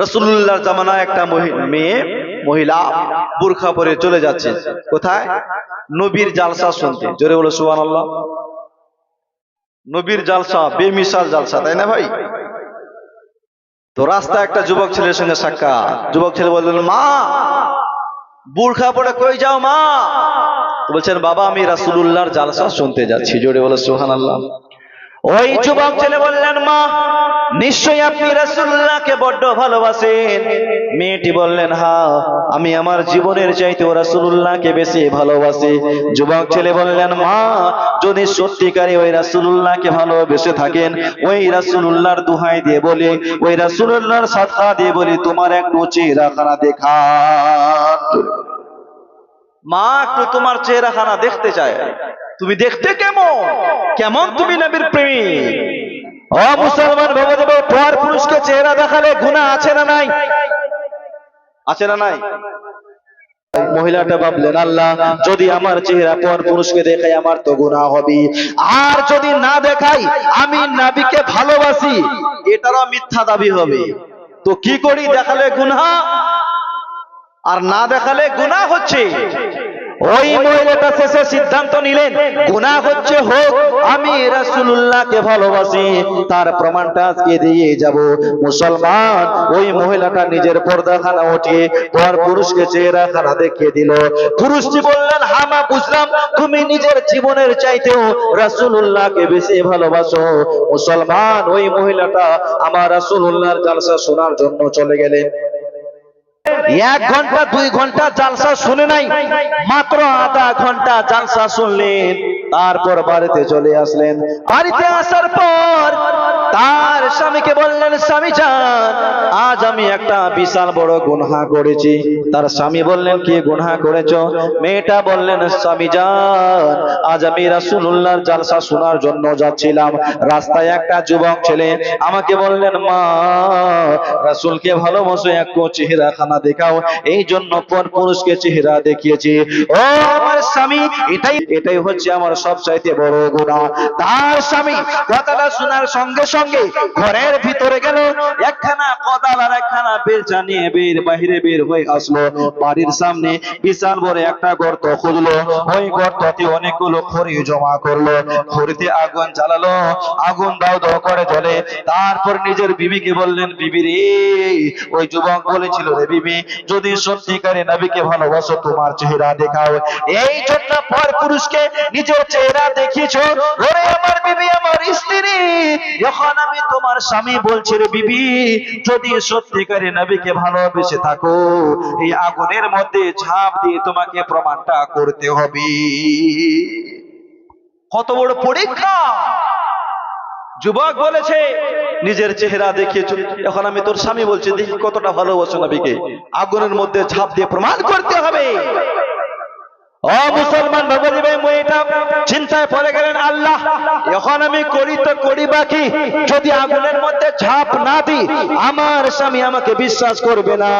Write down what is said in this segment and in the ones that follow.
রসুল্লাহর জামানায় একটা মেয়ে, মহিলা বুরখা পরে চলে যাচ্ছে। কোথায়? নবীর জালসা শুনতে। জোরে বলো সুবান আল্লাহ নবীর জালসা বেমিসাল জালসা, তাই না ভাই? তো রাস্তা একটা যুবক ছেলের সঙ্গে সাক্ষাৎ। যুবক ছেলে বললেন মা, বুরখা পরে কই যাও, মা? বলছেন, বাবা, আমি রাসূলুল্লাহর জালসা শুনতে যাচ্ছি। জোরে বলে বলো, সুবহানাল্লাহ। ওই যুবক ছেলে বললেন, মা, নিশ্চয়ই আপনি রাসূলুল্লাহকে বড্ড ভালোবাসেন। মেয়েটি বললেন, হা, আমি আমার জীবনের চাইতে ও রাসূলুল্লাহকে বেশি ভালোবাসি। যুবক ছেলে বললেন, মা, যদি সত্যিকারে ওই রাসুল্লাহকে ভালোবেসে থাকেন, ওই রাসূলুল্লাহর দুহাই দিয়ে বলি, ওই রাসুল্লাহর সাদকা দিয়ে বলি, তোমার একটু চেহারাখানা দেখা মা, একটু তোমার চেহারাখানা দেখতে চায়। তুমি দেখতে কেমন? কেমন তুমি নবীর প্রেমিক ও মুসলমান ভেবে দেবে পর পুরুষকে চেহারা দেখালে গুনাহ আছে না নাই? আছে না নাই? মহিলাটা ভাবলেন আল্লাহ যদি আমার চেহারা পর পুরুষকে দেখাই আমার তো গুনাহ হবে আর যদি না দেখাই আমি নাবিকে ভালোবাসি এটারও মিথ্যা দাবি হবে। তো কি করি? দেখালে গুনাহ? আর না দেখালে গুনাহ হচ্ছে? ওই মহিলাটা শেষে সিদ্ধান্ত নিলেন, গুনাহ হচ্ছে হোক, আমি রাসূলুল্লাহকে ভালোবাসি, তার প্রমাণটা আজকে দিয়ে যাব। মুসলমান, ওই মহিলাটা নিজের পর্দাখানা উঠিয়ে পর পুরুষকে চেহারাখানা দেখিয়ে দিল। পুরুষটি বললেন হামা বুঝলাম, তুমি নিজের জীবনের চাইতেও রাসূলুল্লাহকে বেশি ভালোবাসো। মুসলমান, ওই মহিলাটা আমার রাসূলুল্লাহর জালসা শোনার জন্য চলে গেলেন। এক ঘণ্টা, দুই ঘণ্টা জালসা শুনে নাই। মাত্র আধা ঘণ্টা জালসা শুনলেন, তারপর বাড়িতে চলে আসলেন। বাড়িতে আসার পর তার স্বামীকে বললেন, স্বামী যান, আজ আমি একটা বিশাল বড় গুনহা করেছি। তার স্বামী বললেন, কি গুনহা করেছ? মেয়েটা বললেন, স্বামী যান, আজ আমি রাসূলুল্লাহর জালসা শোনার জন্য যাচ্ছিলাম। রাস্তায় একটা যুবক ছেলে আমাকে বললেন, মা, রাসূলকে ভালোবাসো একটু চেহারা খানা দেখাও। এই জন্য পর পুরুষকে চেহারা দেখিয়েছি। ও আমার স্বামী, এটাই এটাই হচ্ছে আমার সবচাইতে বড় গুনাহ তার স্বামী কথাটা শোনার সঙ্গে সঙ্গে ঘরের ভিতরে গেল। একখানা কদাল আর একখানা বেলচা নিয়ে বের বাহিরে বের হয়ে আসলো। বাড়ির সামনে বিশাল বড় একটা গর্ত খুঁজলো। ওই গর্ততে অনেকগুলো খড়ি জমা করল। খড়িতে আগুন জ্বালালো। আগুন দাও দাও করে জ্বলে। তারপর নিজের বিবিকে বললেন, বিবি রে, ওই যুবক বলেছিল রে, বিবি যদি সত্যিকারে নবীকে ভালোবাসো, তোমার চেহারা দেখাও। এই জন্য পর পুরুষকে নিজের চেহারা দেখিয়েছো। ওরে আমার বিবি, আমার স্ত্রী। যখন আমি তোমার স্বামী বলছি, রে বিবি, যদি সত্যিকারে নবীকে ভালোবেসে থাকো, এই আগুনের মধ্যে ঝাঁপ দিয়ে তোমাকে প্রমাণটা করতে হবে। কত বড় পরীক্ষা! যুবক বলেছে, নিজের চেহারা দেখিয়ে এখন আমি তোর স্বামী বলছি, দেখি কতটা ভালোবাসো নবীকে। আগুনের মধ্যে ঝাঁপ দিয়ে প্রমাণ করতে হবে। অ মুসলমান ভগবতী ভাই মেয়েটা চিন্তায় পড়ে গেলেন আল্লাহ। এখন আমি করি তো করি বাকি যদি আগুনের মধ্যে ঝাঁপ না দিই, আমার স্বামী আমাকে বিশ্বাস করবে না।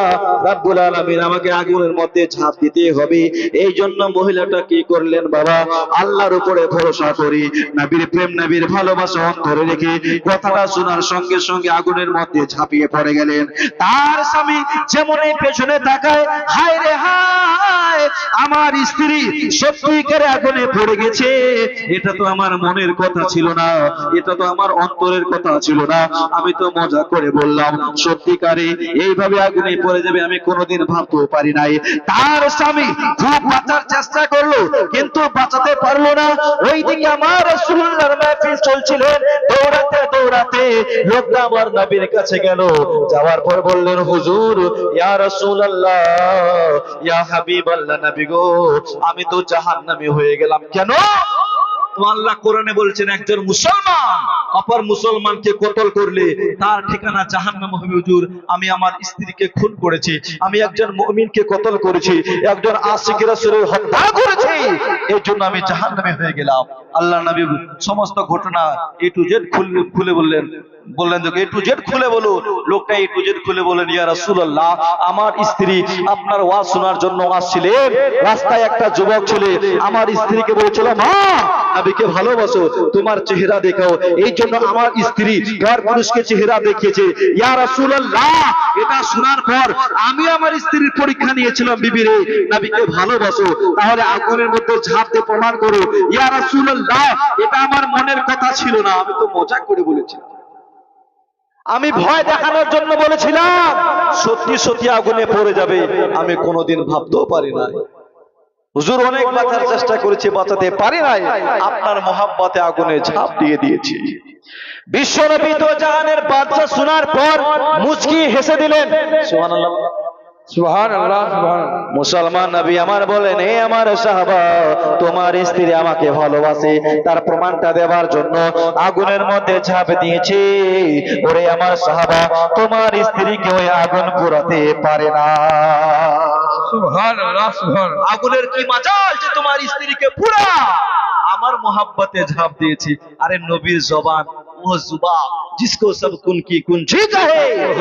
রাব্বুল আলামিন আমাকে আগুনের মধ্যে ঝাঁপ দিতে হবে। এই জন্য মহিলাটা কি করলেন বাবা? আল্লাহর উপরে ভরসা করি। নবীর প্রেম, নবীর ভালোবাসা অন্তরে রেখে কথাটা শোনার সঙ্গে সঙ্গে আগুনের মধ্যে ঝাঁপিয়ে পড়ে গেলেন। তার স্বামী যেমন এই পেছনে তাকায়, হায় রে হায়! আমার স্ত্রী সত্যিকারে আগুনে পড়ে গেছে। এটা তো আমার মনের কথা ছিল না। এটা তো আমার অন্তরের কথা ছিল না। আমি তো মজা করে বললাম, সত্যিকারে এইভাবে আগুনে পড়ে যাবে আমি কোনোদিন ভাবতেও পারি নাই। তার স্বামী খুব বাঁচার চেষ্টা করল, কিন্তু বাঁচাতে পারল না। ওইদিকে আমার রাসূলুল্লাহর মাহফিল চলছিলেন দৌড়াতে দৌড়াতে লোকটা আমার নবীর কাছে গেল। যাওয়ার পর বললেন, হুজুর, ইয়া রাসূলুল্লাহ, ইয়া নবী গো, আমি তো জাহান্নামী হয়ে গেলাম। কেন? আল্লাহ কোরআনে বলছেন, একজন মুসলমান অপর মুসলমানকে কতল করলে, তার ঠিকানা জাহান্নাম হবে হুজুর। আমি আমার স্ত্রীকে খুন করেছি, আমি একজন মুমিনকে কতল করেছি, একজন আশিক রাসূলের হত্যা করেছি এই জন্য আমি জাহান্নামে হয়ে গেলাম। আল্লাহ নবী সমস্ত ঘটনা এ টু জেড খুলে বললেন। বললেন তো এ টু জেড খুলে বলো। লোকটা এ টু জেড খুলে বলেন ইয়া রাসূলুল্লাহ, আমার স্ত্রী আপনার ওয়াজ শোনার জন্য আসছিলেন। রাস্তায় একটা যুবক ছেলে আমার স্ত্রীকে বলেছিল, মা, নবীকে ভালোবাসো, তোমার চেহারা দেখাও। এই জন্য আমার স্ত্রী, ঘর পুরুষকে চেহারা দেখিয়েছে। ইয়া রাসূলুল্লাহ, এটা শোনার পর আমি আমার স্ত্রীর পরীক্ষা নিয়েছিলাম বিবিরে নবীকে ভালোবাসো। তাহলে আগুনের মধ্যে ঝাঁপ দিয়ে প্রমাণ করো। ইয়া রাসূলুল্লাহ, এটা আমার মনের কথা ছিল না, আমি তো মজা করে বলেছিলাম। আমি ভয় দেখানোর জন্য বলেছিলাম, সত্যি সত্যি আগুনে পড়ে যাবে, আমি কোনোদিন ভাবতেও পারি না হুজুর অনেক বাঁচার চেষ্টা করেছে বাঁচাতে পারি নাই। আপনার মহাব্বতে আগুনে ঝাঁপ দিয়ে দিয়েছি। বিশ্বনবী তো জাহানের বাদশা শোনার পর মুচকি হেসে দিলেন সুবহানাল্লাহ। মুসলমান নবী আমার বলেন হে আমার সাহাবা তোমার স্ত্রী আমাকে ভালোবাসে তার প্রমাণটা দেওয়ার জন্য আগুনের মধ্যে ঝাঁপ দিয়েছে। ওরে আমার সাহাবা তোমার স্ত্রীকে ওই আগুন পোড়াতে পারে না। আগুনের কি মাজাল যে তোমার স্ত্রীকে পুরা আমার মোহাব্বতে ঝাঁপ দিয়েছি আরে নবীর জবান वो जुबा जिसको सब कुन की कुंजी कहे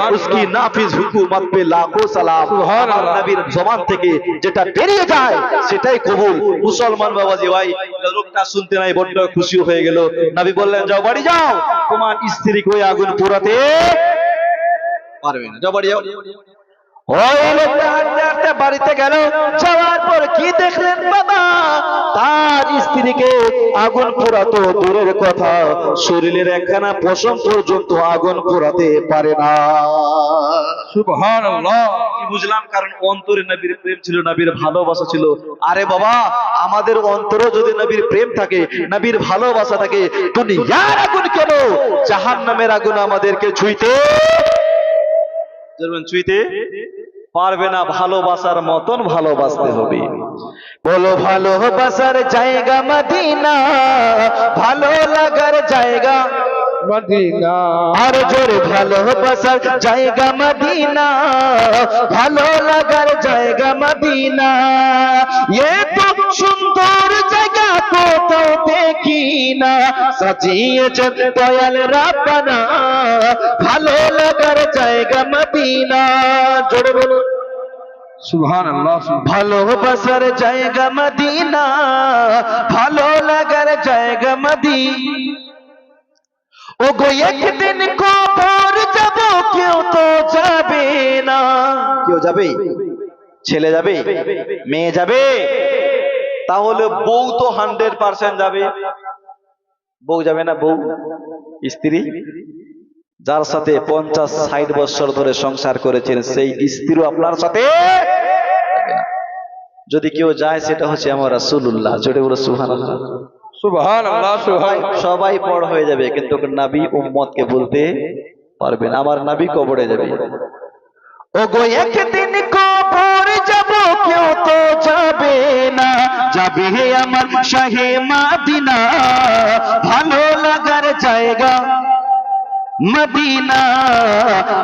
उसकी नाफिज हुकूमत पे लाखों সালাম সুবহান আমার আল্লাহ। নবীর জবান থেকে যেটা বেরিয়ে যায় সেটাই কবুল মুসলমান বাবাজি ভাই লোকটা শুনতে নাই বড্ড খুশি হয়ে গেল নবী বললেন যাও বাড়ি যাও তোমার স্ত্রীকে ওই আগুন পোড়াতে পারবে না যাও বাড়ি যাও ওই লোকটা হাঁটতে বাড়িতে গেল। যাওয়ার পর কি দেখলেন বাবা? তার স্ত্রীকে আগুন পোড়াতো দূরের কথা। শরীরের একখানা পশম পর্যন্ত আগুন পোড়াতে পারে না। বুঝলাম? কারণ অন্তরে নবীর প্রেম ছিল, নবীর ভালোবাসা ছিল। আরে বাবা, আমাদের অন্তরে যদি নবীর প্রেম থাকে, নবীর ভালোবাসা থাকে, দুনিয়ার আগুন কেন? জাহান নামের আগুন আমাদেরকে ছুঁইতে ছুঁইতে পারবে না ভালোবাসার মতন ভালোবাসতে হবে। বলো ভালোবাসার জায়গা মদিনা ভালো লাগার জায়গা মদিনা। আর জোরে ভালোবাসার জায়গা মদিনা ভালো লাগার জায়গা মদিনা। দেখি না সাজিয়েছেন দয়াল রাব্বানা। ভালো লাগার জায়গা মদিনা। জোরে বলুন। ভালোবাসার জায়গা মদিনা ভালো লাগার জায়গা মদিনা। ও গো একদিন কবর যাব কেউ তো যাবে না। কেউ যাবে? ছেলে যাবে? মেয়ে যাবে? তাহলে বউ তো হান্ড্রেড পার্সেন্ট যাবে। বউ যাবে না বউ? স্ত্রী? যার সাথে পঞ্চাশ ষাট বছর ধরে সংসার করেছেন সেই স্ত্রীও আপনার সাথে? যদি কেউ যায় সেটা হচ্ছে আমার রাসূলুল্লাহ। জোরে বলে সুবহান সবাই পড় হয়ে যাবে কিন্তু নাবি উম্মতকে বলতে পারবেন আমার নাবি কবরে যাবে। ও গো একদিন যাব কেউ তো যাবে না। যাবে আমার শাহে মাদিনা। ভালো লাগার জায়গা মদিনা।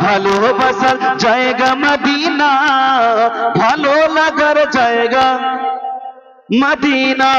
ভালোবাসার জায়গা মদিনা। ভালো লাগার জায়গা মদিনা।